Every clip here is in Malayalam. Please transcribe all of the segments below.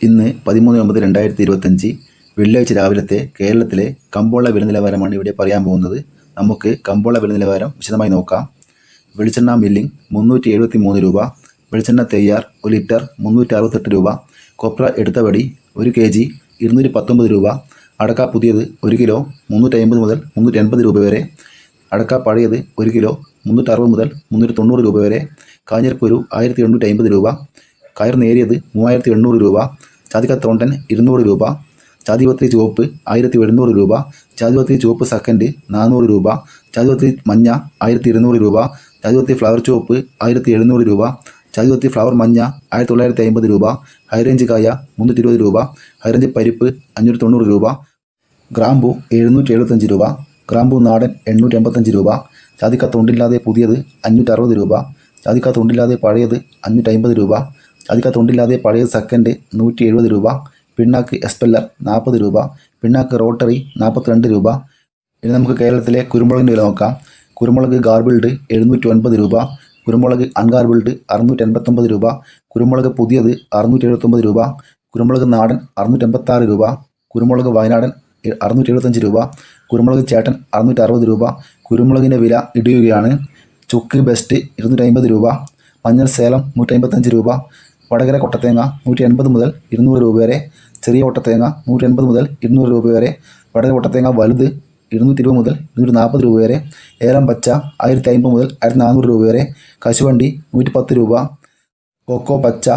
ഇന്ന് പതിമൂന്ന് ഒമ്പത് രണ്ടായിരത്തി ഇരുപത്തഞ്ച് വെള്ളിയാഴ്ച രാവിലത്തെ കേരളത്തിലെ കമ്പോള വില നിലവാരമാണ് ഇവിടെ പറയാൻ പോകുന്നത്. നമുക്ക് കമ്പോള വില നിലവാരം വിശദമായി നോക്കാം. വെളിച്ചെണ്ണ മില്ലിംഗ് മുന്നൂറ്റി എഴുപത്തി മൂന്ന് രൂപ വെളിച്ചെണ്ണ തെയ്യാർ ഒരു ലിറ്റർ മുന്നൂറ്റി അറുപത്തെട്ട് രൂപ കൊപ്ര എടുത്തവടി ഒരു കെ ജി ഇരുന്നൂറ്റി പത്തൊമ്പത് രൂപ അടക്ക പുതിയത് ഒരു കിലോ മുന്നൂറ്റി അമ്പത് മുതൽ മുന്നൂറ്റി എൺപത് രൂപ വരെ അടക്ക പഴയത് ഒരു കിലോ മുന്നൂറ്റി അറുപത് മുതൽ മുന്നൂറ്റി തൊണ്ണൂറ് രൂപ വരെ കാഞ്ഞിരപ്പൊരു ആയിരത്തി എണ്ണൂറ്റി അമ്പത് രൂപ കയർ നേരിയത് മൂവായിരത്തി എണ്ണൂറ് രൂപ ചാതിക്ക തൊണ്ടൻ ഇരുന്നൂറ് രൂപ ചാതിപത്രി ചുവപ്പ് ആയിരത്തി എഴുന്നൂറ് രൂപ ചാതിപത്രി ചുവപ്പ് സെക്കൻഡ് നാനൂറ് രൂപ ചാതിപത്രി മഞ്ഞ ആയിരത്തി ഇരുന്നൂറ് രൂപ ചാതിപത്രി ഫ്ലവർ ചുവപ്പ് ആയിരത്തി എഴുന്നൂറ് രൂപ ചാതിപത്രി ഫ്ലവർ മഞ്ഞ ആയിരത്തി തൊള്ളായിരത്തി അമ്പത് രൂപ ഹൈറേഞ്ച് കായ മുന്നൂറ്റി ഇരുപത് രൂപ ഹൈറേഞ്ച് പരിപ്പ് അഞ്ഞൂറ്റി തൊണ്ണൂറ് രൂപ ഗ്രാമ്പു എഴുന്നൂറ്റി എഴുപത്തഞ്ച് രൂപ ഗ്രാമ്പു നാടൻ എണ്ണൂറ്റി എൺപത്തഞ്ച് രൂപ ചാതിക്ക തൊണ്ടില്ലാതെ പുതിയത് അഞ്ഞൂറ്റി അറുപത് രൂപ ചാതിക്ക തൊണ്ടില്ലാതെ പഴയത് അഞ്ഞൂറ്റി അമ്പത് രൂപ ചാതിക്ക തൊണ്ടില്ലാതെ പഴയ സെക്കൻഡ് നൂറ്റി എഴുപത് രൂപ പിണ്ണാക്ക് എസ്പെല്ലർ നാൽപ്പത് രൂപ പിണ്ണാക്ക് റോട്ടറി നാൽപ്പത്തിരണ്ട് രൂപ. ഇനി നമുക്ക് കേരളത്തിലെ കുരുമുളകിന്റെ വില നോക്കാം. കുരുമുളക് ഗാർബിൾഡ് എഴുന്നൂറ്റി ഒൻപത് രൂപ കുരുമുളക് അൺഗാർബിൾഡ് അറുന്നൂറ്റി എൺപത്തൊമ്പത് രൂപ കുരുമുളക് പുതിയത് അറുന്നൂറ്റി എഴുപത്തൊമ്പത് രൂപ കുരുമുളക് നാടൻ അറുന്നൂറ്റി എൺപത്താറ് രൂപ കുരുമുളക് വയനാടൻ അറുന്നൂറ്റി എഴുപത്തഞ്ച് രൂപ കുരുമുളക് ചേട്ടൻ അറുന്നൂറ്റി അറുപത് രൂപ കുരുമുളകിന്റെ വില ഇടിയുകയാണ്. ചുക്ക് ബെസ്റ്റ് ഇരുന്നൂറ്റി അമ്പത് രൂപ മഞ്ഞൾ സേലം നൂറ്റി അമ്പത്തഞ്ച് രൂപ വടകര കൊട്ടത്തേങ്ങ നൂറ്റി എൺപത് മുതൽ ഇരുന്നൂറ് രൂപ വരെ ചെറിയ കൊട്ടത്തേങ്ങ നൂറ്റി എൺപത് മുതൽ ഇരുന്നൂറ് രൂപ വരെ വടകര കൊട്ടത്തേങ്ങ വലുത് ഇരുന്നൂറ്റി ഇരുപത് മുതൽ ഇരുന്നൂറ്റി നാൽപ്പത് രൂപ വരെ ഏലം പച്ച ആയിരത്തി അമ്പത് മുതൽ ആയിരത്തി നാനൂറ് രൂപ വരെ കശുവണ്ടി നൂറ്റി പത്ത് രൂപ കൊക്കോ പച്ച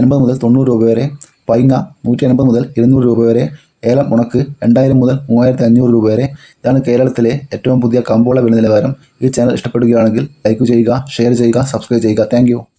എൺപത് മുതൽ തൊണ്ണൂറ് രൂപ വരെ പൈങ്ങ നൂറ്റി എൺപത് മുതൽ ഇരുന്നൂറ് രൂപ വരെ ഏലം ഉണക്ക് രണ്ടായിരം മുതൽ മൂവായിരത്തി അഞ്ഞൂറ് രൂപ വരെ. ഇതാണ് കേരളത്തിലെ ഏറ്റവും പുതിയ കമ്പോള വില നിലവാരം ഈ ചാനൽ ഇഷ്ടപ്പെടുകയാണെങ്കിൽ ലൈക്ക് ചെയ്യുക ഷെയർ ചെയ്യുക സബ്സ്ക്രൈബ് ചെയ്യുക. താങ്ക്